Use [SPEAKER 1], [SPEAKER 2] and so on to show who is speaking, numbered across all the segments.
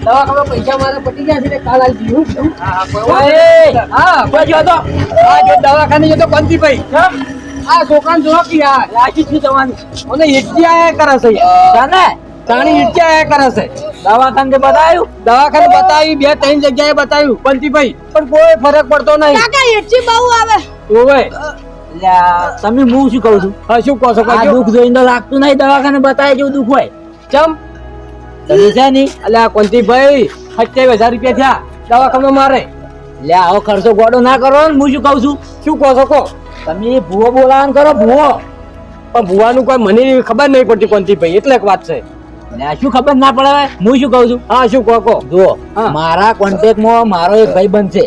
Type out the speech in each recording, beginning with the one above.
[SPEAKER 1] દવાખાના પૈસા મારા પટી ગયા છે કાલ આવી જીવું
[SPEAKER 2] હા કોઈ
[SPEAKER 1] જો તો આ જો દવાખાને જો તો કોંતીભાઈ આ છોકરાને જો કે યાર લાગી છે જવાનું મને ઈટકી આયા કરે છે જાને તાણી ઈટકી કરે છે. દવાખાને બતાવ્યું દવાખાને બતાવી બે ત્રણ જગ્યાએ બતાવ્યું. કોંતીભાઈ પણ કોઈ ફરક પડતો નહીં.
[SPEAKER 3] કાકા એઠી બહુ આવે.
[SPEAKER 1] ઓવે
[SPEAKER 4] તમે હું શું કહું છું?
[SPEAKER 1] હા શું કહો છો
[SPEAKER 4] આ દુઃખ જોઈને તો લાગતું નહીં દવાખાને બતાવે જેવું દુઃખ હોય.
[SPEAKER 1] ચમ?
[SPEAKER 4] તમે છે ની
[SPEAKER 1] અલ્યા કોંતીભાઈ સત્યાવીસ હજાર રૂપિયા થયા દવાખાને મારે.
[SPEAKER 4] લે આવો ખર્ચો ગોડો ના કરો ને હું શું કહું છું?
[SPEAKER 1] શું કહો છો કહો.
[SPEAKER 4] તમે ભૂવો બોલાવાનું કરો ભૂવો.
[SPEAKER 1] પણ ભુવાનું કોઈ મને ખબર નહીં પડતી કોંતીભાઈ એટલે એક વાત છે.
[SPEAKER 4] આ શું ખબર ના પડે હવે? હું શું કહું છું?
[SPEAKER 1] હા શું કહો કહો.
[SPEAKER 4] જુઓ. મારા કોન્ટેક્ટમાં મારો એક ભાઈબંધ છે.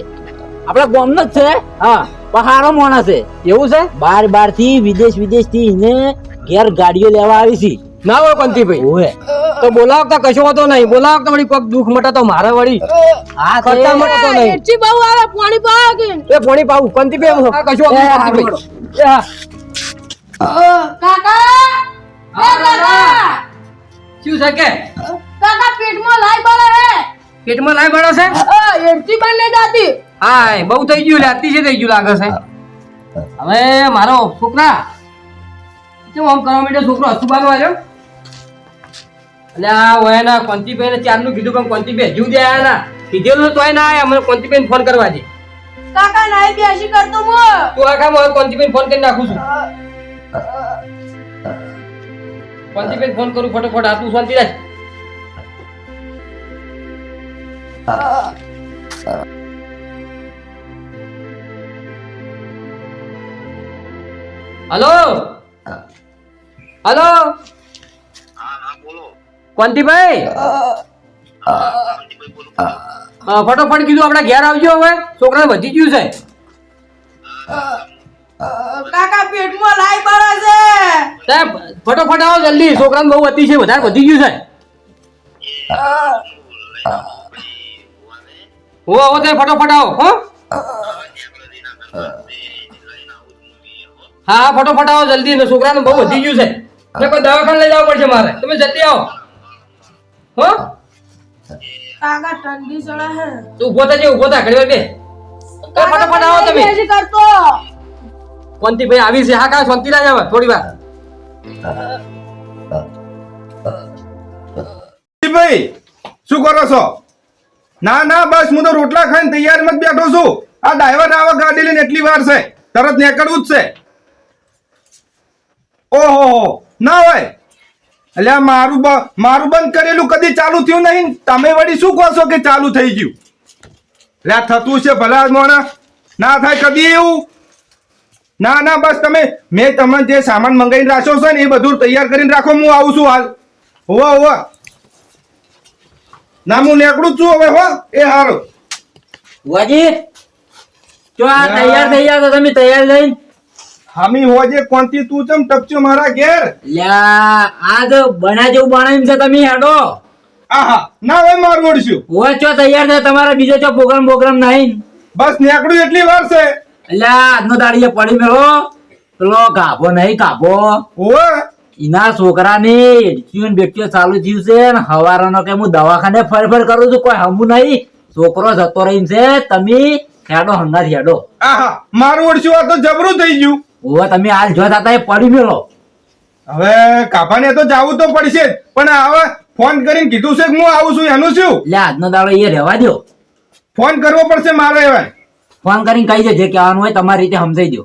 [SPEAKER 4] આપણા ગામનો જ છે?
[SPEAKER 1] હા.
[SPEAKER 4] પહાડો માણસ છે.
[SPEAKER 1] એવું છે?
[SPEAKER 4] બાર બારથી વિદેશ વિદેશથી એને ઘેર ગાડીઓ લેવા આવી છે.
[SPEAKER 1] ના હોય કોંતીભાઈ
[SPEAKER 4] ઓવે.
[SPEAKER 1] તો બોલાવતા કશો હતો નહીં. બોલાવતા વળી કોઈક દુઃખ મટે તો મારે વળી.
[SPEAKER 4] હા
[SPEAKER 1] કરતા માટે તો નહીં.
[SPEAKER 3] એઠી બહુ આવે? પાણી પાવા કે?
[SPEAKER 1] એ પાણી પાવું. કોંતીભાઈ ભાઈ? કશું હોતું કોંતીભાઈ.
[SPEAKER 3] કાકા! કાકા!
[SPEAKER 1] શું છે કે?
[SPEAKER 3] કાકા પેટમાં લાઈ બળે હે.
[SPEAKER 1] પેટમાં લાઈ બળો છે?
[SPEAKER 3] પણ નહીં જાતી
[SPEAKER 1] હાય બહુ થઈ ગયું લાતી છે થઈ ગયું લાગે છે. હવે મારો છોકરા કેમ આમ કરવા માટે છોકરો? હસુબાનો આવ્યો એટલે આ વયાના કોંતીબેન ચાર ચારનું કીધું પણ કોંતીબેન જીવ દે ના. કીધેલું તોય ના આયા મને કોંતીબેન ફોન કરવા દે
[SPEAKER 3] કાકા નાઈ બેસી કરતો મો
[SPEAKER 1] તું આ કામ કોંતીબેન ફોન કરી નાખું છું. કોંતીભાઈ ફોન કરું, ફટાફટ આ તું શાંતિ રાખ. હલો? હલો? કોંતીભાઈ ફટોફટ કીધું આપડા ઘેર આવજો હવે. છોકરા વધી ગયું છે.
[SPEAKER 3] કાકા, પેટમાં લાઈ
[SPEAKER 1] સાહેબ ફટોફટ આવો જલ્દી. છોકરાને બહુ અતિ છે વધારે વધી ગયું છે. હું આવો તે ફટોફટ આવો હો. હા હા ફટોફટ આવો જલ્દી. છોકરાને બહુ વધી ગયું છે. ને કોઈ દવાખાને લઈ જવું પડશે મારે. તમે જલ્દી આવો. હો.
[SPEAKER 3] કાકા ઠંડી ચડે હે.
[SPEAKER 1] તું ઊભો થજે ઊભો થા ઘડી વાર બે ફટોફટ આવો તમે
[SPEAKER 3] બેસી
[SPEAKER 1] ભાઈ આવી છે. હા કા શાંતિ લાગે થોડી વાર.
[SPEAKER 5] ભાઈ, શું કરો છો? ના ના, બસ, હું તો રોટલા ખાઈને તૈયારમાં જ બેઠો છું. આ ડ્રાઈવર આવા ગાડી લઈને એટલી વાર છે. તરત નીકળવું જ છે. ઓહો ના હોય. એટલે આ મારું મારું બંધ કરેલું કદી ચાલુ થયું નહીં. તમે વળી શું કહો છો કે ચાલુ થઈ ગયું? એટલે આ થતું છે ભલા મોણા. ના થાય કદી એવું. ના ના બસ તમે મેં તમે જે સામાન મંગાવીને રાખ્યો છે ને એ બધું તૈયાર કરીને રાખો હું આવું છું હાલ. હોવા હોવા. ના હું નીકળું છું હવે હો. એ હારું
[SPEAKER 4] વાજી જો આ. તૈયાર થઈ જાવ તો તમે તૈયાર લઈને
[SPEAKER 5] હામી હોજે કોણથી તું ચમ ટપચ્યો મારા ઘેર?
[SPEAKER 4] લ્યા આ તો બના જેવું બનાવ્યું છે તમે હેડો.
[SPEAKER 5] આહા ના હવે મારું ઓળશું
[SPEAKER 4] હોય ચો તૈયાર છે તમારા બીજો ચો પ્રોગ્રામ પ્રોગ્રામ નહીં.
[SPEAKER 5] બસ નીકળું એટલી વાર છે.
[SPEAKER 4] એટલે આજનો દાડીએ પડી મેળો. પેલો ગાભો નહીં ગાભો. એના છોકરાની એડક્યું ને બેટ્યું ચાલુ થયું છે ને હવારનો કે હું દવાખાને ફર ફર કરું છું કોઈ હમું નહીં. છોકરો જતો રહી છે તમે હેડો હમણાં હેડો.
[SPEAKER 5] મારું ઓળશું આ તો જબરું થઈ ગયું.
[SPEAKER 4] હવે તમે હાલ જો એ પડી મેળો.
[SPEAKER 5] હવે કાભાને તો જાવું તો પડશે પણ હવે ફોન કરીને કીધું છે કે હું આવું છું એનું શું?
[SPEAKER 4] એટલે આજનો દાડો એ રહેવા દો
[SPEAKER 5] ફોન કરવો પડશે મારે હવે
[SPEAKER 4] ફોન કરીને કહી દેજે કહેવાનું હોય તમારી રીતે સમજાઈ દો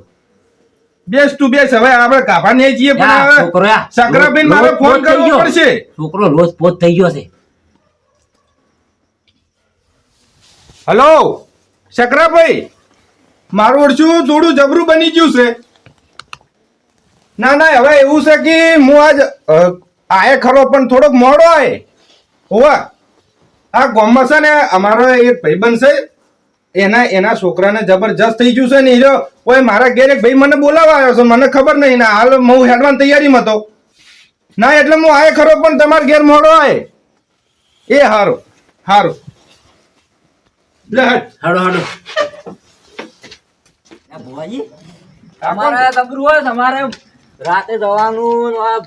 [SPEAKER 5] બેસ ટુ બેસ હવે આપણે કાફા નહીં જઈએ પણ
[SPEAKER 4] છોકરો.
[SPEAKER 5] સકરાબેન મારે ફોન કરવો પડશે.
[SPEAKER 4] છોકરો રોજ પોત થઈ ગયો છે.
[SPEAKER 5] હલો શકરાભાઈ મારું ઓળશું થોડું જબરું બની ગયું છે. ના ના હવે એવું છે કે હું આજ આયે ખરો પણ થોડોક મોડો આયે. હોવા. આ ગામમાં છે ને અમારો એક ભાઈબંધ છે એના એના છોકરાને જબરજસ્ત થઈ ગયું છે ને એ કોઈ મારા ઘેર એક ભાઈ મને બોલાવા આવ્યો છે મને ખબર નહીં. ના હાલ હું હેડવાની તૈયારીમાં હતો. ના એટલે હું આય ખરો પણ તમારા ઘેર મોડો આય. એ હારો હારો. લે હટ
[SPEAKER 4] હાડો હાડો. આ ભુવાજી? તમારા કોણ? હોય તમારે રાતે જવાનું આ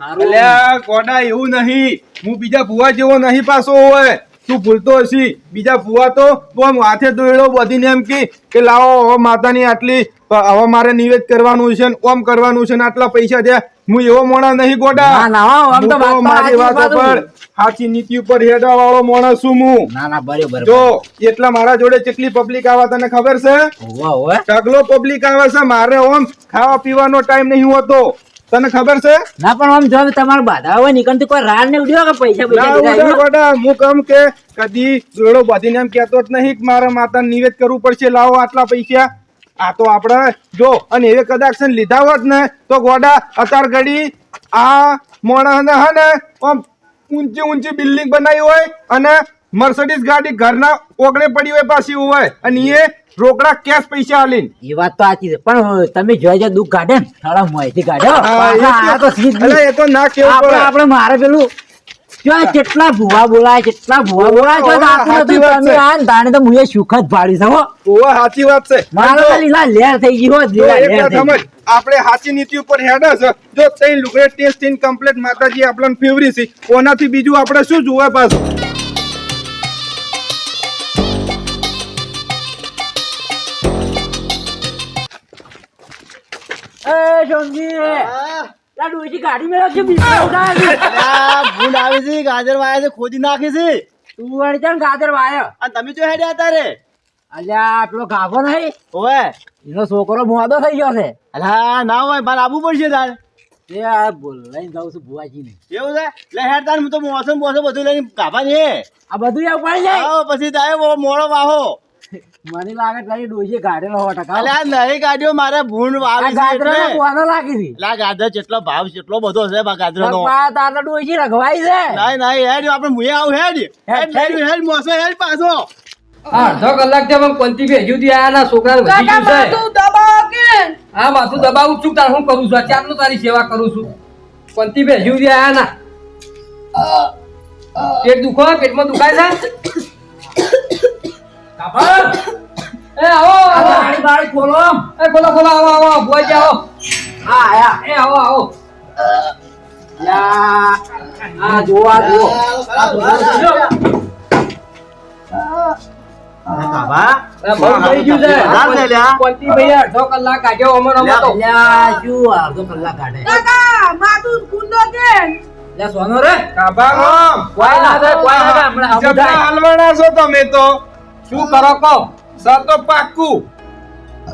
[SPEAKER 5] અલ્યા કોડા એવું નહીં. હું બીજા ભુવા જેવો નહીં પાછો હોય. તું ભૂલતો હશી બીજા ફુવા તો તું આમ હાથે દોયડો બધીને એમ કે લાવો હવે માતાની આટલી હવે મારે નિવેદ કરવાનું છે ને ઓમ કરવાનું છે ને આટલા પૈસા દે. હું એવો મોણા નહીં ગોડા. મારી વાત ઉપર સાચી નીતિ ઉપર હેડવા વાળો મોણા છું હું.
[SPEAKER 4] ના ના બરોબર
[SPEAKER 5] જો એટલા મારા જોડે કેટલી પબ્લિક આવે તને ખબર છે? ઢગલો પબ્લિક આવે છે મારે ઓમ ખાવા પીવાનો ટાઈમ નહીં હોતો. તને ખબર છે?
[SPEAKER 4] ના પણ આમ જો તમારે બાધા હોય નીકળતી કોઈ રાડ ને ઉડ્યો કે પૈસા પૈસા
[SPEAKER 5] ગોડા હું કમ કે કદી જોડો બાંધીને એમ કહેતો જ નહીં મારા માતા નિવેદ કરવું પડશે. લાવો આટલા પૈસા. આ તો આપણે જો અને એવે કદાચ લીધા હોત ને તો ગોડા અત્યાર ઘડી આ મોણા હે ને આમ ઊંચી ઊંચી બિલ્ડિંગ બનાવી હોય અને મર્સિડીઝ ગાડી ઘરના ઓગણે પડી હોય પાછી હોય અને એ રોકડા કેશ પૈસા આલીન.
[SPEAKER 4] એ વાત તો આચી છે. પણ તમે જોઈ જાય દુઃખ કાઢે ને? થોડા મોંથી કાઢે
[SPEAKER 5] એ
[SPEAKER 4] તો
[SPEAKER 5] ના કેવું
[SPEAKER 4] આપણે
[SPEAKER 5] પડે.
[SPEAKER 4] આપણે મારે પેલું કેટલા ભૂવા બોલાય કેટલા ભૂવા બોલાય? જો
[SPEAKER 5] ઓવા,
[SPEAKER 4] જાતું
[SPEAKER 5] સાચી
[SPEAKER 4] નતું.
[SPEAKER 5] વાત
[SPEAKER 4] તમે આ તાણે તો મુએ સુખ જ પાડી છે
[SPEAKER 5] ઓવા સાચી વાત છે.
[SPEAKER 4] મારે લીલા લેર થઈ ગઈ લીલા લેર
[SPEAKER 5] વાત
[SPEAKER 4] થઈ ગઈ.
[SPEAKER 5] સમજ આપણે સાચી નીતિ ઉપર હેડા છે. જો તઈ લુગડે ટેસ્ટ ઇન કમ્પ્લીટ માતાજી આપણને ફેવરી છે. ઓનાથી બીજું આપણે શું જોવા પાછું?
[SPEAKER 4] એ શોભજી, લા ડોશી ગાડી મેળવ છે બીજી ઉડાવી.
[SPEAKER 2] ભૂંડ આવી છે ગાજર વાયા છે ખોદી નાખી છે.
[SPEAKER 4] તું વળી ચાલ ગાજર વાયો.
[SPEAKER 2] અને તમે જો હેડ્યા હતા
[SPEAKER 4] અલ્યા પેલો ગાભો નહીં.
[SPEAKER 2] ઓવે
[SPEAKER 4] એનો છોકરો મોદો થઈ ગયો છે.
[SPEAKER 2] અલા ના હોય મારે આવવું પડશે તારે.
[SPEAKER 4] એ આ બોલ લઈને જાઉં છું ભુવાજી ને
[SPEAKER 2] એવું છે? લે હેડ તાર હું તો મોસમ મોસમ બધું લઈને ગાભા ને
[SPEAKER 4] આ બધું એવું પડી
[SPEAKER 2] આવો પછી તારે મોડો વાહો.
[SPEAKER 4] મને લાગે તારી ડોશી કાઢેલો હો ટકા
[SPEAKER 2] અલે આ નવી ગાડીઓ મારે ભૂંડ
[SPEAKER 4] આ
[SPEAKER 2] ગાદરો
[SPEAKER 4] કોનો લાગી હતી
[SPEAKER 2] લા ગાજર જેટલો ભાવ કેટલો બધો છે બા ગાદરો
[SPEAKER 4] નો. તાર ડોશી રખવાઈ છે.
[SPEAKER 2] નાઈ નાઈ હેડ આપણે મુએ આવ હેડ. હેડ હેડ હેડ. મોસો હેડ પાછો.
[SPEAKER 1] અડધો કલાકથી અમે કોંતી ભેજ્યું થી આ ના છોકરા વધી ગયું છે.
[SPEAKER 3] માથું દબાવ કે?
[SPEAKER 1] હા માથું દબાવું છું તાર હું કરું છું? અત્યાર ચારનું તારી સેવા કરું છું. કોંતી ભેજ્યું થી આ ના પેટ દુખો પેટમાં દુખાય છે? કાપડ એ આવો આવો.
[SPEAKER 4] આડી બાડી ખોલો.
[SPEAKER 1] એ ખોલો ખોલો આવો આવો આવો
[SPEAKER 4] હા આયા.
[SPEAKER 1] એ આવો આવો.
[SPEAKER 4] યા. આ જો આ જો સોનો રે.
[SPEAKER 5] કાબારામ
[SPEAKER 4] કોઈ ના થાય કોઈ ના હમણાં
[SPEAKER 5] હાલવાના છો તમે તો.
[SPEAKER 1] શું કરો કહો?
[SPEAKER 5] સર તો પાક્કું.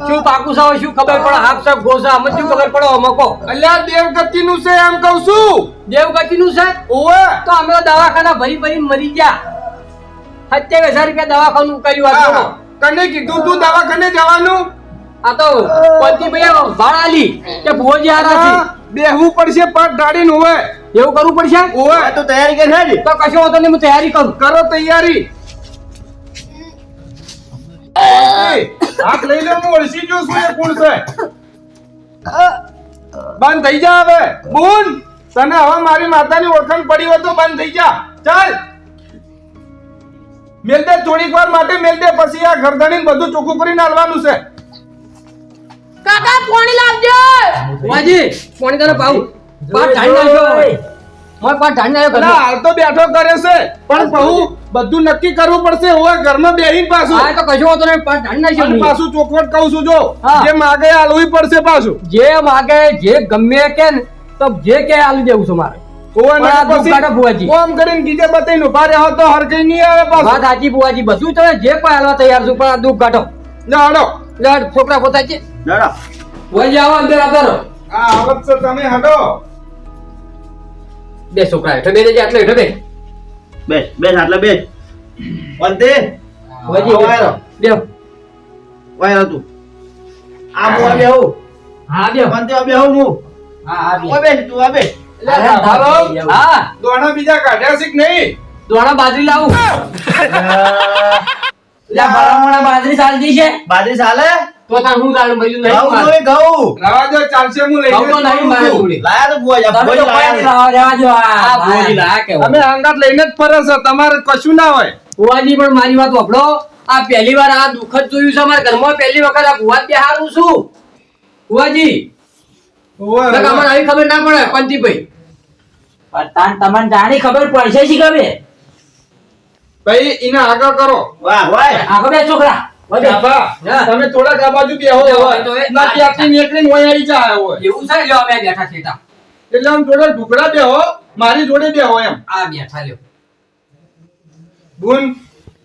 [SPEAKER 1] શું પાકું સાવ શું ખબર પડે? હાફ સાહેબ ગોસા. અમને શું ખબર પડે? અમે કહો.
[SPEAKER 5] અલ્યા દેવગતિ નું છે એમ કઉ છું.
[SPEAKER 1] દેવગતિ નું છે?
[SPEAKER 5] ઓવે.
[SPEAKER 1] તો અમે દવાખાના ભરી ભરી મરી ગયા. સત્યાવીસ હજાર રૂપિયા દવાખાનું કર્યું આ
[SPEAKER 5] કને કીધું તું દવાખાને જવાનું?
[SPEAKER 1] આ તો પતિ ભાઈ ભાડાલી કે
[SPEAKER 5] ભોજી
[SPEAKER 1] આ
[SPEAKER 5] બેહવું પડશે પગ ઢાળીને હોય
[SPEAKER 1] એવું કરવું પડશે?
[SPEAKER 5] ઓવે.
[SPEAKER 2] તો તૈયારી કરી
[SPEAKER 1] તો કશો વાંધો નહીં હું તૈયારી કરું.
[SPEAKER 5] કરો તૈયારી. હાથ લઈ લે હું ઓળખી જો છું એ કોણ છે? બંધ થઈ જા હવે. બોન તને હવે મારી માતાની ઓળખાણ પડી હોય તો બંધ થઈ જા. ચાલ. મેલ દે થોડીક વાર માટે મેલ દે પછી આ ગરદણી બધું ચોખ્ખું કરીને આલવાનું છે.
[SPEAKER 3] કાકા પાણી લાવજો.
[SPEAKER 1] ભુવાજી કોણી તને પાઉં પાટ ઢાળી નાખ્યો. મોય પાટ ઢાળી નાખ્યો
[SPEAKER 5] હાલ તો બેઠો કરે છે. પણ બહુ બધું નક્કી કરવું પડશે. હવે ઘરમાં બેહીને પાછું.
[SPEAKER 1] હા તો કશો વાંધો નહીં પાટ ઢાળી નાખ્યો
[SPEAKER 5] અને પાછું ચોખવટ કહું છું જો. જે માગે હાલવું પડશે પાછું.
[SPEAKER 1] જે માગે જે ગમે કે તો જે કે આલી દેવું છે મારે. પણ
[SPEAKER 5] નહીં
[SPEAKER 1] છું પણ છોકરા પોતા છે.
[SPEAKER 5] છે તમે હડો
[SPEAKER 1] બે છોકરા હેઠળ. બે દેજે આટલે હેઠળ બે.
[SPEAKER 2] બે બે આટલે બે અંતે
[SPEAKER 1] વજી
[SPEAKER 2] આવો.
[SPEAKER 1] બે
[SPEAKER 2] વાયરો તું આ મો આ બેહું?
[SPEAKER 1] હા બે
[SPEAKER 2] અંતે આ બેહું હું?
[SPEAKER 4] હા હા બે.
[SPEAKER 2] તું આ
[SPEAKER 4] અરે,
[SPEAKER 1] હા
[SPEAKER 5] દોણા બીજા કાઢ્યા છે કે નહીં?
[SPEAKER 1] દોણા બાજરી લાવું.
[SPEAKER 4] લે ભલામણા બાજરી ચાલતી છે.
[SPEAKER 2] બાજરી ચાલે?
[SPEAKER 1] તો તાર હું તારું બીજું નહીં
[SPEAKER 2] ઘઉં
[SPEAKER 1] મારે.
[SPEAKER 2] જોઈ ઘઉં
[SPEAKER 5] રવા દો ચાલશે હું લઈ
[SPEAKER 1] ઘઉં તો નહીં મારે. જોડે.
[SPEAKER 2] લાયા તો જા
[SPEAKER 4] તમે તો જો આ.
[SPEAKER 1] બોય લાયા.
[SPEAKER 5] અમે અંગાત લઈને જ ફરે છે તમારે કશું ના હોય
[SPEAKER 1] બુવાજી પણ મારી વાત વાપરો આ પહેલી વાર આ દુઃખ જ જોયું છે અમારા ઘરમાં પહેલી વખત આ ભુવા જ બેહારું છું ભુવાજી
[SPEAKER 5] ઓવે,
[SPEAKER 1] તો
[SPEAKER 5] ઓવે.
[SPEAKER 1] આવી ખબર ના પડે પંતીભાઈ
[SPEAKER 4] પણ તાન તમને જાણી ખબર પડશે શી ખબર
[SPEAKER 5] ભાઈ એને આગળ કરો
[SPEAKER 2] વાહ વાહ
[SPEAKER 4] આગળ બે છોકરા.
[SPEAKER 5] તમે થોડાક આ બાજુ બેહો ના ત્યાંથી નીકળીને વહી આવી જાય
[SPEAKER 1] એવું થાય? લ્યો અમે બેઠા છેટા
[SPEAKER 5] એટલે આમ થોડા ઢુકડા બેહો મારી જોડે બેહો એમ.
[SPEAKER 1] આ બેઠા લ્યો.
[SPEAKER 5] બુન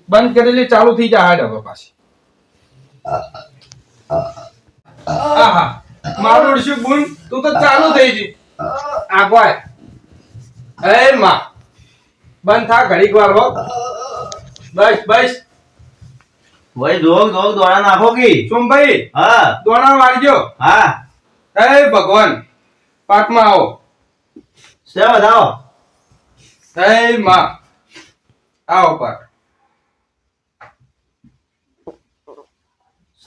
[SPEAKER 5] બંધ કરેલી ચાલુ થઈ જાય હાડ હવે પાછી. આહા મારું ઉડશું બુન. તું તો ચાલુ થઈ ગઈ આ કોઈ. એ માં. બંધ થા ઘડીક વાર હો. બસ બસ.
[SPEAKER 2] ભાઈ દોગ દોગ દોડા નાખો કી.
[SPEAKER 5] સોમભાઈ
[SPEAKER 2] હા.
[SPEAKER 5] દોડા વાળજો.
[SPEAKER 2] હા.
[SPEAKER 5] એ ભગવાન પાકમાં આવો.
[SPEAKER 2] સે બતાવો
[SPEAKER 5] એ માં. આવો પાક.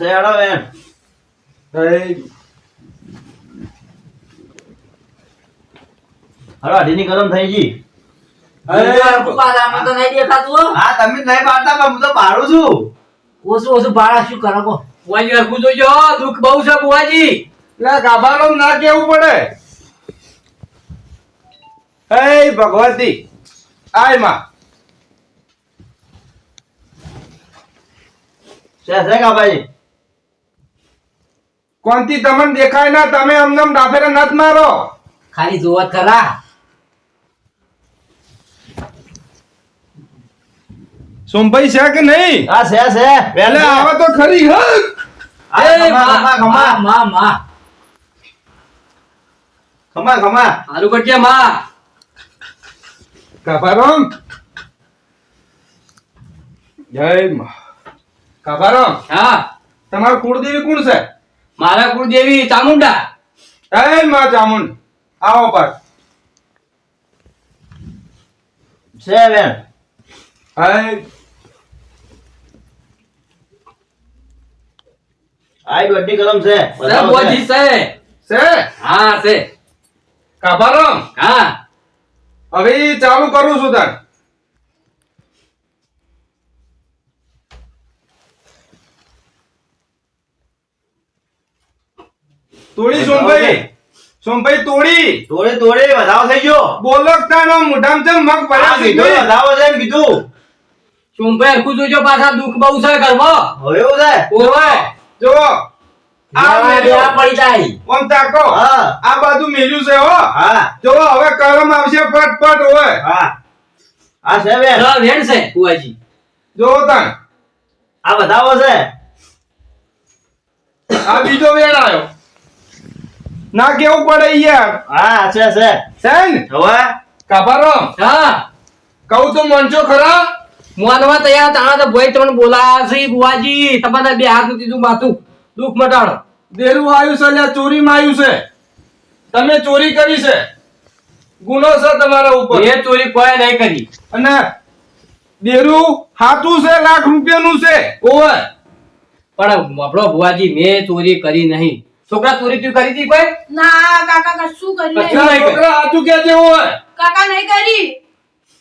[SPEAKER 2] સે હડો
[SPEAKER 5] એ
[SPEAKER 2] હડો અઢીની કલમ થઈ ગઈ.
[SPEAKER 4] અરે પાછામાં તો નહીં દેખાતું હા
[SPEAKER 2] તમે નહીં પાડતા પણ હું તો પાડું છું.
[SPEAKER 4] ઓછું ઓછું ભાડા શું કરો?
[SPEAKER 1] બુવાજી હરખું જોજો દુઃખ બહુ છે બુવાજી
[SPEAKER 5] એટલે ગાભાનો ના કેવું પડે? હે ભગવતી આયમાં.
[SPEAKER 2] સે
[SPEAKER 5] કોણથી તમને દેખાય ના તમે અમને ડાફેરા નથ મારો.
[SPEAKER 4] ખાલી જોવા ખરા.
[SPEAKER 5] સોમભાઈ છે કે નહીં
[SPEAKER 2] હા છે છે બેન
[SPEAKER 5] આવે તો ખરી હ
[SPEAKER 2] આ
[SPEAKER 1] એ
[SPEAKER 2] ખમા
[SPEAKER 1] માં,
[SPEAKER 2] ખમા ખમા
[SPEAKER 4] માં, માં, માં.
[SPEAKER 2] ખમા ખમા
[SPEAKER 1] હારું કટિયા માં
[SPEAKER 5] કાભારામ જય માં કાભારામ
[SPEAKER 1] હા
[SPEAKER 5] તમારું કુળદેવી કોણ છે
[SPEAKER 1] મારા કુળદેવી ચામુંડા
[SPEAKER 5] હે માં ચામુંડ આવો પર
[SPEAKER 2] છે બેન
[SPEAKER 5] હે
[SPEAKER 2] આઈ દોઢી કલમ છે.
[SPEAKER 1] છે. બોજી
[SPEAKER 2] છે.
[SPEAKER 1] છે? હા છે.
[SPEAKER 5] કાભારામ?
[SPEAKER 1] હા.
[SPEAKER 5] હવે ચાલુ કરું છું તાર. તોડી સોમભાઈ સોમભાઈ તોડી.
[SPEAKER 2] તોડે તોડી વધાવો થઈ ગયો.
[SPEAKER 5] બોલકતા નો મુઢામ છે મગ
[SPEAKER 2] આ કીધો વધાવો છે કીધું.
[SPEAKER 1] સોમભાઈ હરખું જોજો પાછા દુઃખ બહુ છે ઘરમાં.
[SPEAKER 2] હવે છે
[SPEAKER 1] ઓવે.
[SPEAKER 5] જો આ
[SPEAKER 4] પડી જાય.
[SPEAKER 5] ઓમ તાકો આ બાજુ મેલ્યું છે હો. જો હવે કલમ આવશે ફટ ફટ હોય
[SPEAKER 2] હા. આ છે બેન.
[SPEAKER 1] ર વેણ છે બુવાજી
[SPEAKER 5] જો તાન
[SPEAKER 2] આ વધાવો છે.
[SPEAKER 5] આ બીજો વેણ આવ્યો. ના કેવું પડે યાર?
[SPEAKER 2] હા છે છે. હવે.
[SPEAKER 1] હા.
[SPEAKER 5] કહું તો મંચો ખરા?
[SPEAKER 1] માનવા તૈયાર તાણા તો ભાઈ તમને બોલાયા છે બુવાજી. તમારા બે હાથ દીધું માથું. દુઃખ મટાડો.
[SPEAKER 5] દેરું આવ્યું છે અલ્યા ચોરીમાં આવ્યું છે. તમે ચોરી કરી છે. ગુનો છે તમારા ઉપર.
[SPEAKER 1] એ ચોરી કોઈ નહીં કરી.
[SPEAKER 5] અને દેરું હાથું છે લાખ રૂપિયાનું છે.
[SPEAKER 1] ઓવર પણ આપણો બુવાજી મેં ચોરી કરી નહીં. છોકરા ચોરી તું કરી હતી કોઈ?
[SPEAKER 3] ના કાકા કશું કર્યું નહીં.
[SPEAKER 1] નહીં.
[SPEAKER 5] છોકરા હાથું કે જેવું હોય
[SPEAKER 3] કાકા નહીં કરી.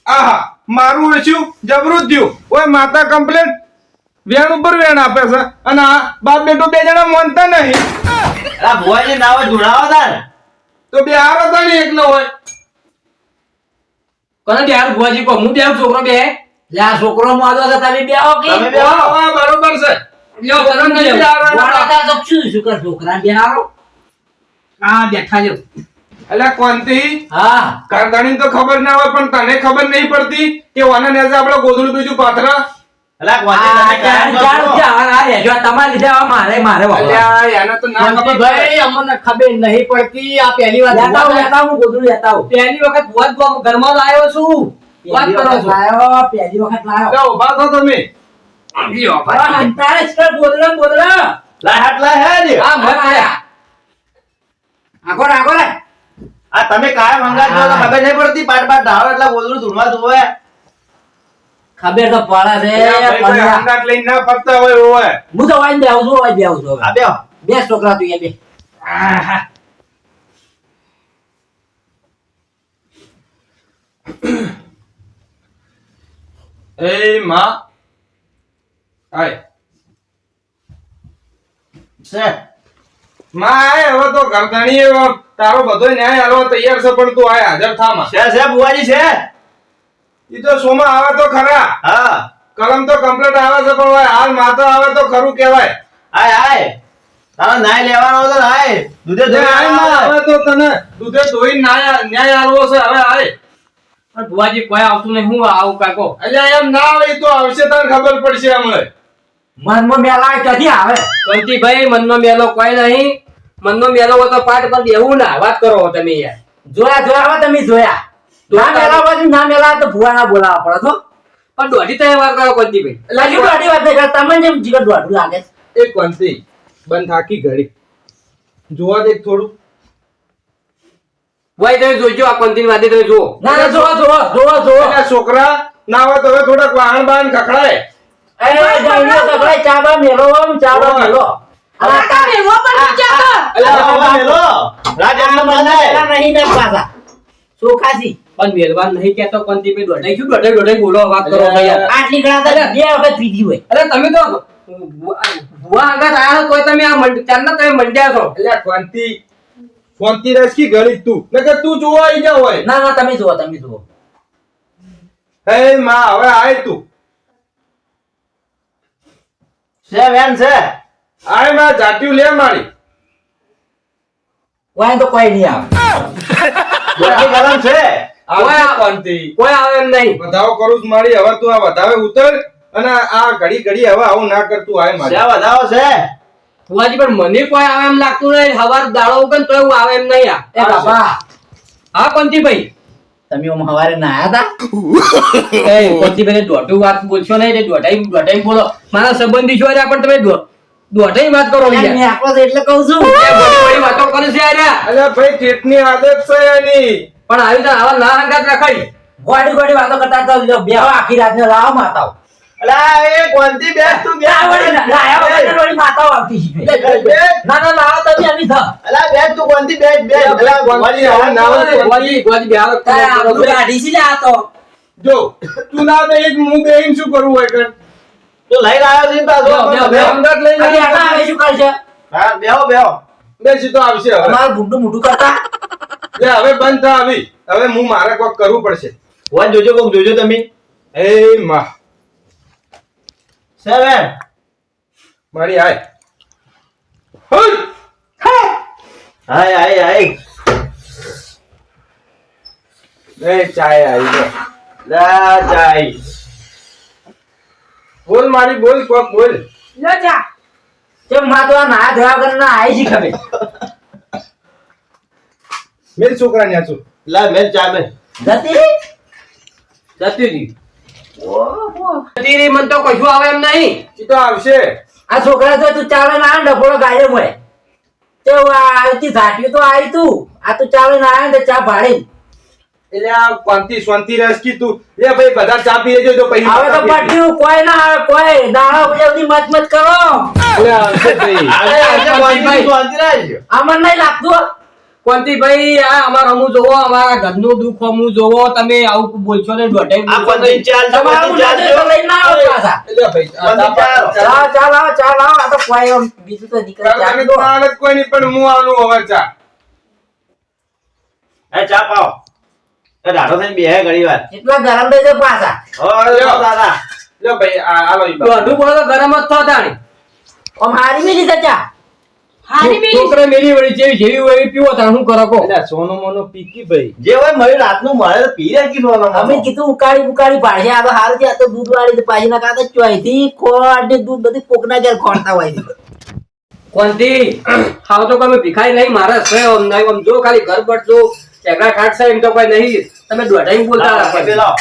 [SPEAKER 5] આહા મારું ઓછું જબરું થયું. ઓય માતા કમ્પ્લેટ વેણ ઉપર વેણ આપે છે. અને આ બાપ બેટો બે જણા માનતા નહીં.
[SPEAKER 2] અલા ભુવાજી નાવ જોડાવો તાર.
[SPEAKER 5] તો બે હાર હતા ને એક નો હોય.
[SPEAKER 1] કોને બે હારું બુવાજી કહો? હું બે છોકરો બે?
[SPEAKER 4] લે આ છોકરો મારો છે તમે બેહો કે?
[SPEAKER 2] તમે બે
[SPEAKER 5] વાહ, વાહ, બરોબર છે.
[SPEAKER 1] લ્યો કલમ ને લ્યો.
[SPEAKER 5] બે હાર
[SPEAKER 4] તો શું કર છોકરા
[SPEAKER 1] હા બેઠા લ્યો
[SPEAKER 5] અલ્યા કોંતી
[SPEAKER 4] હા.
[SPEAKER 5] કરદાણી તો ખબર ના હોય પણ તને ખબર નહીં પડતી કે વાના નેસે આપણે ગોધડું બીજું પાથરા?
[SPEAKER 2] તમે.
[SPEAKER 5] તમે
[SPEAKER 2] કાયમ હંગાત જો ખબર નહીં પડતી પાટ પાટ ઢાળો એટલે ગોદડું ધૂળવા ધોવે
[SPEAKER 4] ખબર તો પાડા છે
[SPEAKER 5] હંગાત લઈને ના ફરતા હોય હોય.
[SPEAKER 4] હું તો વાઈ બેહું છું, વાઈ બેહું છું
[SPEAKER 2] બેહો.
[SPEAKER 4] બે છોકરા તું બે.
[SPEAKER 5] એ માં. આય
[SPEAKER 2] છે.
[SPEAKER 5] માં આય હવે તો ગરદણી તારો બધો ન્યાય હાલવા તૈયાર છે પણ તું આય હાજર થા માં
[SPEAKER 2] છે છે બુવાજી છે?
[SPEAKER 5] ઈ તો સોમાં આવે તો ખરા.
[SPEAKER 2] હા.
[SPEAKER 5] કલમ તો કમ્પ્લીટ આવે છે પણ હાલ માતો આવે તો ખરું કહેવાય.
[SPEAKER 2] આય આય. તારા નાય લેવાનો ને આય. દૂધે ધોઈ
[SPEAKER 5] આવે. તો તને દૂધે ધોઈ ન્યાય ન્યાય આલવો છે હવે આય.
[SPEAKER 1] પણ ભુવાજી કોઈ આવતું નહીં હું આવું કાકો?
[SPEAKER 5] અલ્યા એમ ના આવે તો આવશે તને ખબર પડશે હમણાં
[SPEAKER 4] મનમાં મેલા ક્યાંથી આવે?
[SPEAKER 1] બંટીભાઈ મનમાં મેલો કોઈ નહીં. મનનો મેલો હોય તો પાઠ પર બેહવું ના વાત કરો તમે યાર
[SPEAKER 4] જોયા જોયા હવે તમે જોયા ના મેલા બાજુ ના મેલા તો ભુવા ના બોલાવા પડે તો
[SPEAKER 1] પણ દોઢી તો વાત કરો બંટીભાઈ
[SPEAKER 4] હજુ દોઢી વાત નહીં કરતા તમને જેમ જીગર દોઢું લાગે એ
[SPEAKER 5] એક બંધ થાકી ઘડી જોવા દે થોડું
[SPEAKER 1] ભાઈ તમે જોજો આ કોંતીની વાતે તમે જુઓ
[SPEAKER 4] ના ના જોવો જોવો જોવો જોવો
[SPEAKER 5] છોકરા ના હોય તો હવે થોડાક વાહન બાહન ખખડાય
[SPEAKER 4] એ ચા બા મેલો ચા બા મેલો
[SPEAKER 3] કાકા મેલવો પણ વિચાર
[SPEAKER 2] અલ્યા બાબા મેલો રાજ
[SPEAKER 4] મેલા નહીં ને પાછા. ચોખાસી
[SPEAKER 1] પણ મેલવાન નહીં કહેતો કોંતીભાઈ દોઢાઈ શું દોઢાઈ દોઢાઈ બોલો વાત કરો. યાર
[SPEAKER 4] આટલી ગણા તો બે વખત પીધી હોય.
[SPEAKER 1] અરે તમે તો બુઆ આગળ આયા છો તમે આ મંડ- ચાલના તમે મંડ્યા છો.
[SPEAKER 5] અલ્યા કોનથી કોનથી રસકી ગળી તું? નકર તું જોવા આવી જા હોય.
[SPEAKER 4] ના ના તમે જુઓ તમે જોવો
[SPEAKER 5] હે માં હવે આય તું.
[SPEAKER 2] છે વેન છે.
[SPEAKER 5] આયમાં જાટ્યું લે મારી
[SPEAKER 4] વાય તો કોઈ નહીં આવે.
[SPEAKER 2] ગરમ છે.
[SPEAKER 1] આ- કોઈ આવે એમ નહીં.
[SPEAKER 5] વધાવો કરું મારી હવે તું આ વધાવે ઉતર અને આ ઘડી ઘડી હવે આવું ના કરતું આય
[SPEAKER 2] મારી.
[SPEAKER 5] મારી
[SPEAKER 2] વધાવો છે?
[SPEAKER 1] ફુવાજી પણ મને કોઈ આવે એમ લાગતું નહીં. હવાર દાડો ઉગન તો એવું આવે એમ નહીં આ.
[SPEAKER 4] એ બાપા.
[SPEAKER 1] હા પંતીભાઈ
[SPEAKER 4] તમે ઓમ હવારે નાયા હતા
[SPEAKER 1] એ કોંતીભાઈ દોઢું વાત બોલશો નહીં દોઢાઈ દોઢાઈ બોલો. મારા સંબંધી છો પણ તમે દો- વાત કરો યાર.
[SPEAKER 4] મેં આકલો એટલે કહું છું.
[SPEAKER 1] એ બધી વાતો કરે છે યાર.
[SPEAKER 5] અરે ભાઈ ટેટની આદત છે એની.
[SPEAKER 1] પણ આવી તો આવા ના હંગાત રખાય.
[SPEAKER 4] ગોડી ગોડી વાતો કરતા તો લ્યો, બેહો આખી રાત ને લાવો માતાઓ
[SPEAKER 2] એ કોનથી બેસ તું બેસ
[SPEAKER 4] વળી ના- લાયા વગર વળી માતાઓ આવતી શીખે. ના ના લાવો તમે આવી થાઓ.
[SPEAKER 2] અલ્યા બેસ તું કોનથી બે બેસ અલ્યા
[SPEAKER 5] કોનથી હવે ના
[SPEAKER 1] ભુવાજી બિહાર
[SPEAKER 4] તારે છે આ તો.
[SPEAKER 5] જો તું ના બે હું બે શું કરવું હોય કર
[SPEAKER 2] તું લઈને આવ્યો છે પાછો?
[SPEAKER 4] આના હવે શું કરશે
[SPEAKER 2] હા બેહો બેહો.
[SPEAKER 5] બેસી તો આવશે હવે.
[SPEAKER 4] તમારું ભૂંડું મોઢું કરતા?
[SPEAKER 5] લે હવે બંધ થા આવી. હવે હું મારે કોક કરવું પડશે.
[SPEAKER 2] વન જોજો કોક જોજો તમે.
[SPEAKER 5] એ માં.
[SPEAKER 2] સેવન
[SPEAKER 5] મારી આય. હઈ!
[SPEAKER 2] હાય હાય હાય
[SPEAKER 5] એ ચાય આવી ગયો.
[SPEAKER 2] લા જાય
[SPEAKER 5] બોલ મારી બોલ કોક બોલ.
[SPEAKER 3] લો જા.
[SPEAKER 4] કેમ માં તો આ ના ધોયા વગર ના આઈ જી ખબર?
[SPEAKER 5] મેલ છોકરા ન્યા છું.
[SPEAKER 2] લા મેલ ચા મે
[SPEAKER 4] જતી જતી
[SPEAKER 1] જતી ઓહો. જતી રી મન તો કશું આવે એમ નહીં.
[SPEAKER 5] ઈ તો આવશે.
[SPEAKER 4] આ છોકરા તો તું ચાલે ના ડફોડો ગાયો મોય તે આવતી ઝાટી તો આવી તું. આ તું ચાલે ના આવે ને ચા ભાડી
[SPEAKER 5] એટલે આ શાંતિ શાંતિ રસ કીધું લે ભાઈ બધા ચા પી લેજો તો પછી
[SPEAKER 4] હવે તો પટ્યું કોઈ ના આવે કોઈ દાડા બધી મત મત કરો. નહીં લાગતું.
[SPEAKER 1] કોંતીભાઈ આ અમાર અમુ જોવો અમારા ઘરનું દુઃખ જોવો તમે આવું બોલશો ને
[SPEAKER 2] આ
[SPEAKER 1] બોલશો
[SPEAKER 2] ચાલ છે
[SPEAKER 4] તમારું ના આવો પાછા.
[SPEAKER 5] એટલે ભાઈ
[SPEAKER 2] ચાલ.
[SPEAKER 4] ચાલો આ તો કોઈ બીજું તો નીકળે ચા
[SPEAKER 5] તો આનંદ કોઈ નહીં પણ હું આનું હવે ચા.
[SPEAKER 2] એ ચા પાવ દાઢો થઈને બેહે ઘડી વાર.
[SPEAKER 4] એટલા ગરમ થઈ પાછા.
[SPEAKER 2] ઓય લો દાદા.
[SPEAKER 5] લે ભાઈ આ આલો ઈ
[SPEAKER 1] બોલો ગરમ જ થો તાણી.
[SPEAKER 4] આમ હારી મેલી છે
[SPEAKER 3] હારી મેલી?
[SPEAKER 1] છોકરા મેલી વળી જેવી જેવી હોય એવી પીવો તાણ શું કરો કો
[SPEAKER 5] એટલે સોનો મોનો પીકી ભાઈ.
[SPEAKER 2] જે હોય મળ્યું રાતનું મળે તો પી રાખી
[SPEAKER 4] અમે કીધું ઉકાળી ઉકાળી પાડશે આ તો હારું છે આ તો દૂધ વાળી પાછી ના કાતા ચોઈથી ખોટ ને દૂધ બધી કોકના ઘેર ખોડતા હોય.
[SPEAKER 1] કોંતી હાવ તો તમે ભિખારી નહીં મારા નહીં જો ખાલી ઘર પર એકલા ઠાઠ છે એમ તો કોઈ નહીં. તમે દોઢાઈ બોલતા
[SPEAKER 2] હા,
[SPEAKER 1] રાખો.
[SPEAKER 2] લાવો.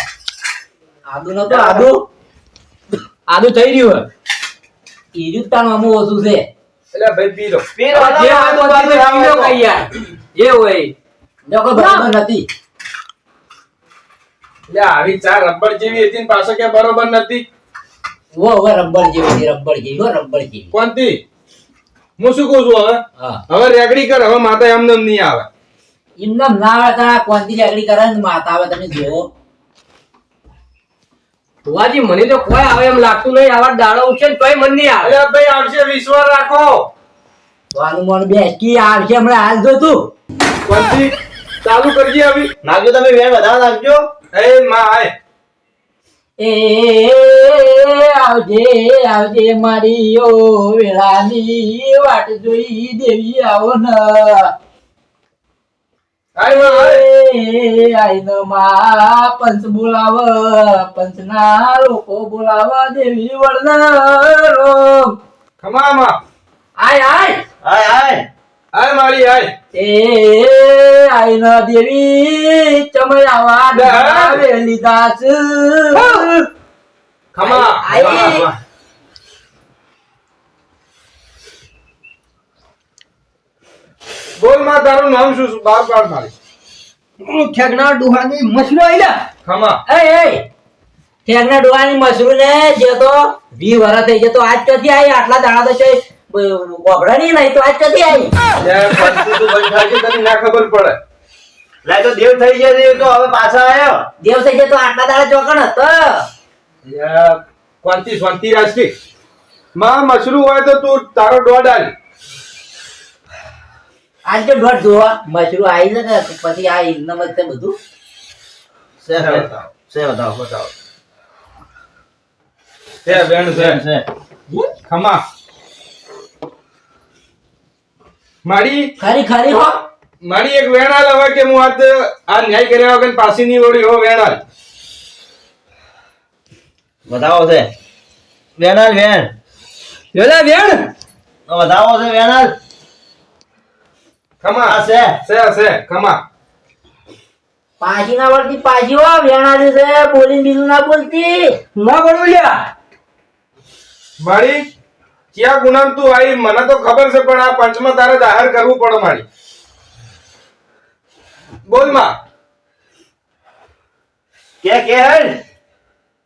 [SPEAKER 4] આદુ નતો આદુ?
[SPEAKER 1] આદુ. થઈ રહ્યું
[SPEAKER 4] ઈર્યું તાણ અમુક ઓછું છે.
[SPEAKER 5] એટલે ભાઈ પીરો લો.
[SPEAKER 2] પી
[SPEAKER 1] હે
[SPEAKER 2] લો,
[SPEAKER 1] જે હોય
[SPEAKER 2] લો,
[SPEAKER 1] તો તમે
[SPEAKER 2] લો,
[SPEAKER 1] પી લો
[SPEAKER 2] લો.
[SPEAKER 1] કઈ યાર. જે હોય.
[SPEAKER 4] જો બરાબર નથી.
[SPEAKER 5] એટલે આવી ચા રબર જેવી હતી ને પાછો કે બરોબર નથી.
[SPEAKER 4] વો વો રબર જેવી હતી રબર જેવી વો રબર જેવી.
[SPEAKER 5] કોનથી હું શું કહું છું હવે? હવે રેગડી કર હવે માતા એમને એમ નહીં આવે.
[SPEAKER 4] એમને ના આવડતા તાણ આ કરે ને માતા આવે તમે જુઓ.
[SPEAKER 1] ભુવાજી મને તો કોઈ આવે એમ લાગતું નહીં. આવા દાડો ઉઠશે ને તોય મન નહીં આવે.
[SPEAKER 5] અરે ભાઈ આવશે વિશ્વાસ રાખો.
[SPEAKER 4] વાનું મન બેસકી આવશે હમણાં હાલ જો તું.
[SPEAKER 5] કોણથી ચાલુ કરજે આવી
[SPEAKER 2] નાખજો તમે વેણ વધારે નાખજો
[SPEAKER 5] એ માં આય.
[SPEAKER 4] એ આવજે આવજે મારી ઓ વેળાની વાટ જોઈ દેવી આવો ને. પંચ બોલાવ પંચના લોકો બોલાવ દેવી વળનારો
[SPEAKER 5] ખમા
[SPEAKER 4] આય આય
[SPEAKER 2] આય આય
[SPEAKER 5] આય મારી આય
[SPEAKER 4] એ આઈનો દેવી ચમયાવા લીધા દાસ
[SPEAKER 5] ખમા
[SPEAKER 4] આય, આય.
[SPEAKER 5] ખમા, ખમા. બોલ તારું શું બાર બાર મારી.
[SPEAKER 1] ઠેકના ડુહાની મછલો આઈલા
[SPEAKER 5] ખમા.
[SPEAKER 4] એ એ. ઠેરના ડુહાની મશરૂ ને જે તો વી વરા થઈ જતો આજ ક્યાંથી આવી આટલા દાડા તો છે ઓગળણી નહીં તો આજ આવી
[SPEAKER 5] તો બંધ થાય તને ના ખબર પડે.
[SPEAKER 2] લાય તો દેવ થઈ ગયા તો હવે પાછા આવ્યો
[SPEAKER 4] દેવ થઈ જતો આટલા દાડા ચોકણ હતો.
[SPEAKER 5] યાર, શાંતિ શાંતિ માં મશરૂ હોય તો તું તારો દોડ આલ
[SPEAKER 4] આજ તો દોઢ જોવા મશરૂ આવી ને પછી આ ઈલને છે બધું.
[SPEAKER 2] સે બતાવો છે બતાવો બતાવો
[SPEAKER 5] સે બેન સે
[SPEAKER 2] છે.
[SPEAKER 5] ખમા. મારી
[SPEAKER 4] ખરી ખરી હો.
[SPEAKER 5] મારી એક વેણાલ હવે કે હું આજ આ ન્યાય કર્યા વગર પાછી ની ઓડી હો વેણાલ
[SPEAKER 2] બતાવો છે. વેણાલ વેણ.
[SPEAKER 1] વેલા વેણ?
[SPEAKER 2] બતાવો છે વેણાલ
[SPEAKER 5] ખમા.
[SPEAKER 2] છે.
[SPEAKER 5] છે છે ખમા.
[SPEAKER 4] પાછી ના વળતી પાછી હો છે બોલી બીજું ના બોલતી.
[SPEAKER 1] ના
[SPEAKER 5] મારી ક્યાં ગુનામ તું આવી? મને તો ખબર છે પણ આ પંચમાં તારે જાહેર કરવું પડે મારી. બોલમાં.
[SPEAKER 2] કે કે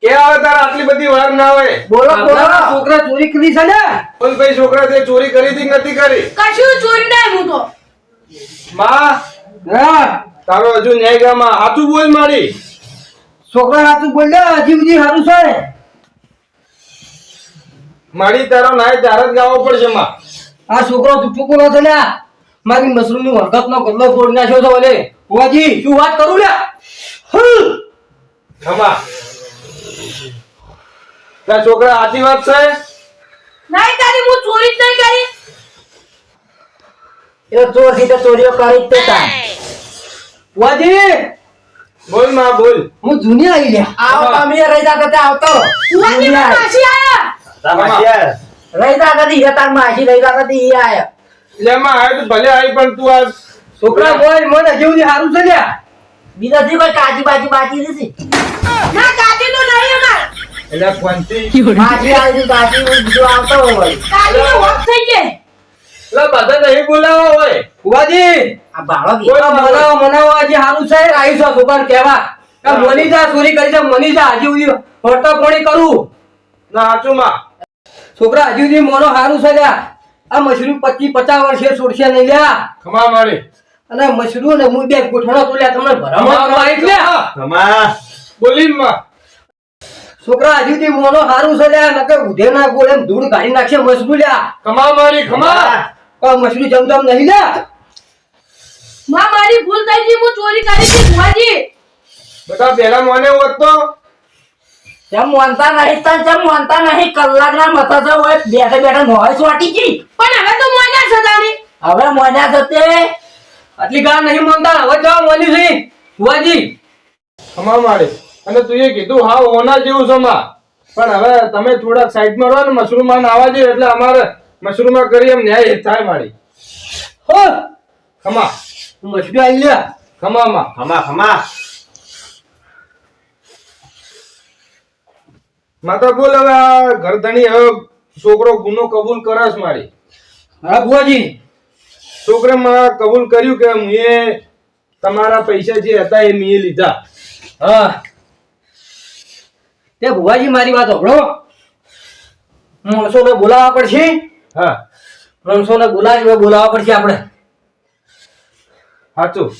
[SPEAKER 5] કે આવે તારે આટલી બધી વાર ના હોય?
[SPEAKER 4] બોલો બોલો.
[SPEAKER 1] છોકરા ચોરી કરી છે ને?
[SPEAKER 5] બોલ ભાઈ છોકરા તે ચોરી કરી હતી નથી કરી?
[SPEAKER 3] કશું ચોરી નહીં હું તો.
[SPEAKER 5] માં
[SPEAKER 1] હા.
[SPEAKER 5] તારો હજુ ન્યાય ગામાં હાથું બોલ મારી.
[SPEAKER 1] છોકરા હાથું બોલ્યા હજી બધી સારું છે.
[SPEAKER 5] મારી તારો નાય તારે જ ગાવો પડશે માં.
[SPEAKER 1] આ છોકરો ટૂંકો છે ને મારી મશરૂમની વરકત નો ગલ્લો ફોડી નાખ્યો છે ઓલે ભુવાજી શું વાત કરું લ્યા? હલ!
[SPEAKER 5] ખમા તારા છોકરા આથી વાત છે?
[SPEAKER 3] નહીં તારી હું ચોરી જ નહીં કરી.
[SPEAKER 4] એ ચોરથી તો ચોરીઓ કરી જ તે તાર.
[SPEAKER 1] બોલમાં
[SPEAKER 5] બોલ.
[SPEAKER 1] હું જૂની આવી લે
[SPEAKER 4] આવો તમે રહી જા તો આવતો
[SPEAKER 3] મારા માસી આયા?
[SPEAKER 4] જા કદી એ તાર માસી રહી જા કદી ઈ આયા.
[SPEAKER 5] લે માં આય તો ભલે આય પણ તું આ
[SPEAKER 1] છોકરા બોલ મને જેવું સારું છે લ્યા.
[SPEAKER 4] બીજા થી કોઈ કાજી બાજી બાજી નથી.
[SPEAKER 3] ના કાજી તો નહીં અમાર.
[SPEAKER 5] એટલે ફોનથી
[SPEAKER 4] માસી આવી કાજી બીજો આવતો હોય.
[SPEAKER 3] કાજી તો વખ થઈ જાય
[SPEAKER 5] એટલે બધા નહીં બોલાવા હોય
[SPEAKER 4] આ બાળક.
[SPEAKER 1] મનાવો આજે છે. કે ચોરી કરી છે મનીષા હજી સુધી વળતા પોણી કરું.
[SPEAKER 5] ના હાચું માં.
[SPEAKER 1] છોકરા હજી મોનો સારું છે લ્યા. આ મશરૂમ પચીસ પચાસ વર્ષે છોડશે નહીં લ્યા.
[SPEAKER 5] ખમા મારી.
[SPEAKER 1] અને મશરૂમ ને હું બે ગોઠણો તો તમને આવી લ્યા.
[SPEAKER 2] ખમા.
[SPEAKER 5] બોલી માં.
[SPEAKER 1] છોકરા હજી સુધી મોનો સારું છે લ્યા નકર ઉધે ના ગોળ એમ ધૂળ કાઢી નાખશે મશરૂમ લ્યા.
[SPEAKER 5] ખમા મારી ખમા.
[SPEAKER 1] મશરૂમ જમજમ નહીં લ્યા
[SPEAKER 3] માં મારી ભૂલ થઈ ગઈ હું ચોરી કરી હતી ભુવાજી.
[SPEAKER 5] બેટા પેલા મને હોત તો.
[SPEAKER 4] જેમ માનતા નહીં તને જેમ માનતા નહીં કલાકના મથા છે હોય બેઠા બેઠા નોઈસ વાટી ગઈ.
[SPEAKER 3] પણ હવે તો મોજા સદાની
[SPEAKER 4] હવે મોન્યા થતે
[SPEAKER 1] આટલી ગાળ નહીં માનતા હવે જવા મોની છે. ભુવાજી.
[SPEAKER 5] ખમા મારે. અને તું એ કીધું હા ઓના જેવું છે માં. પણ હવે તમે થોડાક સાઈડમાં રહો ને મશરૂમાં આવવા દે એટલે અમારે મશરૂમાં કરી એમ ન્યાય થાય મારી.
[SPEAKER 1] હો!
[SPEAKER 5] ખમા.
[SPEAKER 1] મશરૂમ આવી લ્યા.
[SPEAKER 5] ખમામાં.
[SPEAKER 2] ખમા ખમા.
[SPEAKER 5] માતા બોલ હવે આ ઘરધણી હવે છોકરો ગુનો કબૂલ કરાશ મારી.
[SPEAKER 1] હા ભુવાજી.
[SPEAKER 5] છોકરામાં કબૂલ કર્યું કે મુએ તમારા પૈસા જે હતા એ મેં લીધા.
[SPEAKER 1] હા. તે ભુવાજી મારી વાત સાંભળો. માણસોને બોલાવવા પડશે?
[SPEAKER 5] હા.
[SPEAKER 1] માણસોને બોલાવી બોલાવવા પડશે આપણે.
[SPEAKER 5] સાચું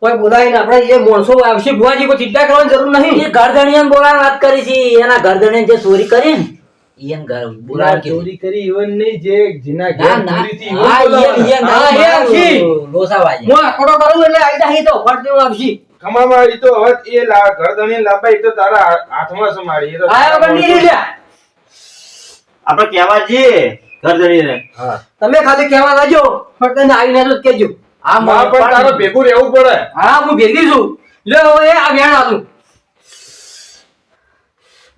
[SPEAKER 1] કોઈ બોલાવીને આપણે એ માણસો આવશે ભુવાજી કોઈ ચિંતા કરવાની જરૂર નહીં.
[SPEAKER 4] એ ઘરધણીયાને બોલાવવાની વાત કરી છે. એના ઘરધણીએ જે ચોરી કરી ને એને ઘર બોલાવવા
[SPEAKER 5] ચોરી કરી ઈવન નહીં જે જેના
[SPEAKER 4] ના,
[SPEAKER 5] ચોરી થી
[SPEAKER 4] હા,
[SPEAKER 5] બોલાવવાના.
[SPEAKER 4] ઈ- ઈ
[SPEAKER 1] હા, એ આવશે.
[SPEAKER 4] લોસાવાજી.
[SPEAKER 1] હું આંકડો કરું એટલે આવી જાય તો ફરતી આવશે.
[SPEAKER 5] ખમામાં ઈ તો હવે એ લા- ઘરધણી લાંબા ઈ તો તારા હાથમાં છે એ તો
[SPEAKER 1] આયા વગર નહીં
[SPEAKER 2] આપણે કહેવા જઈએ
[SPEAKER 5] હા.
[SPEAKER 1] તમે ખાલી કહેવા લાગ્યો પણ તને આવીને તો કેજો
[SPEAKER 4] આ
[SPEAKER 5] માં પણ તારો ભેગું રહેવું પડે.
[SPEAKER 1] હા હું ભેગી છું. લે હવે આ વેણ આલું.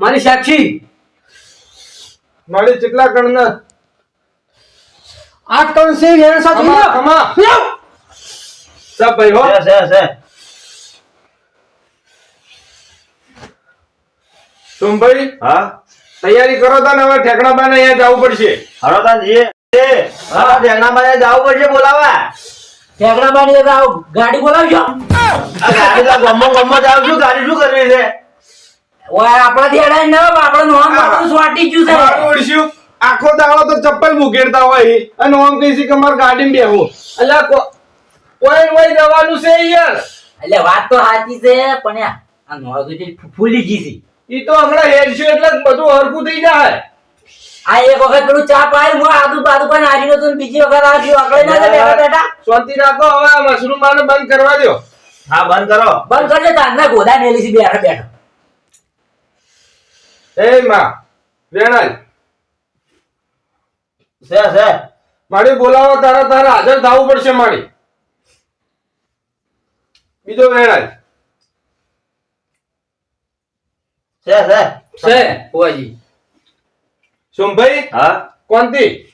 [SPEAKER 1] મારી સાક્ષી.
[SPEAKER 5] મારી ચેટલા કણના
[SPEAKER 1] આઠ કણ છે વેણ સાથે
[SPEAKER 5] ખમા,
[SPEAKER 1] કમા
[SPEAKER 5] સબ ભાઈ હો.
[SPEAKER 2] સે સે તું
[SPEAKER 5] ભાઈ
[SPEAKER 2] હા?
[SPEAKER 5] તૈયારી કરો તો હવે હવે ઠેકણાબાને અહીંયા જવું પડશે.
[SPEAKER 2] હરો જઈએ હા. મારે જવું પડશે બોલાવા.
[SPEAKER 4] ઠેકડા દેતા આવો. ગાડી બોલાવજો.
[SPEAKER 2] આ ગાડી તો ગમો ગમો જાવ છું ગાડી શું કરવી છે?
[SPEAKER 4] ઓય ન નોમ આપણું સ્વાટી ગયું છે.
[SPEAKER 5] મારું આખો દાડો તો ચપ્પલ મુકેડતા હોય અને આમ કહી છે કે મારે ગાડીમાં બેહવું. અલ્યા કો- કોઈ કોઈ જવાનું છે યાર.
[SPEAKER 4] એટલે વાત તો સાચી છે પણ આ નોંધ જે ફૂલી ગઈ છે.
[SPEAKER 5] ઈ તો હમણાં હેરશું એટલે બધું હરખું થઈ જાય.
[SPEAKER 4] આ એક વખત પેલું ચા પાયું હું આદુ બાદુ પણ નાખી નતું બીજી વખત આ થયું અકળાઈ ના જાય બેઠા બેઠા.
[SPEAKER 5] શાંતિ રાખો હવે આ મશરૂમ આને બંધ કરવા દો
[SPEAKER 2] હા બંધ કરો.
[SPEAKER 4] બંધ કરજો તારના ગોદા મેલી છે બેઠા બેઠા.
[SPEAKER 5] એ માં વેણાલ
[SPEAKER 2] છે સે
[SPEAKER 5] મારી બોલાવો તારા તારા હાજર થવું પડશે મારી. બીજો વેણાલ
[SPEAKER 2] છે છે.
[SPEAKER 1] છે ભુવાજી.
[SPEAKER 5] સોમભાઈ?
[SPEAKER 2] હા?
[SPEAKER 5] કોનથી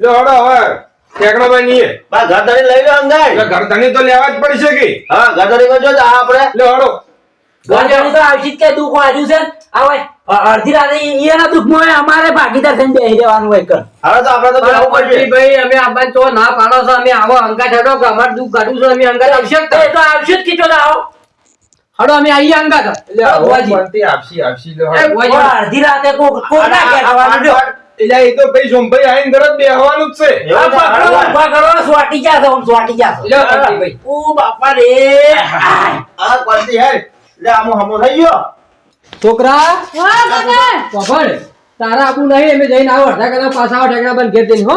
[SPEAKER 5] લો હડો હવે. ઠેકણાભાઈ નીએ.
[SPEAKER 2] બા ઘર લઈ લો અંગાઈ.
[SPEAKER 5] ઘરધણી તો લેવા જ પડશે કે?
[SPEAKER 2] હા ઘર ધણી કરજો આ આપણે.
[SPEAKER 5] લો હડો
[SPEAKER 4] ગોજાણી તો આવશે કે દુઃખ વાળ્યું છે. ને. આ હોય, અ- અડધી રાતે એના દુઃખમાં અમારે ભાગીદાર થઈને બેસી રહેવાનું હોય કર.
[SPEAKER 2] હવે તો આપણે તો જવું પડશે.
[SPEAKER 1] ભાઈ અમે આબાને તો ના પાડો છો અમે આવો હેડો કે અમારે દુઃખ છે અમે અંગાત આવશે
[SPEAKER 4] તો આવશે જ કીધું તો આવો.
[SPEAKER 1] હડો અમે આવીએ અંગાત.
[SPEAKER 5] એટલે હવે
[SPEAKER 1] ભુવાજી
[SPEAKER 5] આપસી આપસી લો હડો.
[SPEAKER 4] અડધી રાતે કોક કોક ના કે ખાવાનું
[SPEAKER 5] એટલે એ તો ભાઈ સોમભાઈ આઈને ઘર જ બેહવાનું જ છે.
[SPEAKER 4] બાપા કરો, સ્વાટી જા તો સ્વાટી જાશે.
[SPEAKER 1] લ્યો, ભાઈ.
[SPEAKER 4] ઓ બાપા રે.
[SPEAKER 2] આ કોણથી હે. એટલે આમો હમો થઈ ગયો.
[SPEAKER 1] છોકરા?
[SPEAKER 3] હા કાકા
[SPEAKER 1] પકડ તારા આપું નહીં અમે જઈને આવો અડધા કલાક પાછા આવો ઠેકડા બંધ ઘેર જઈને હો.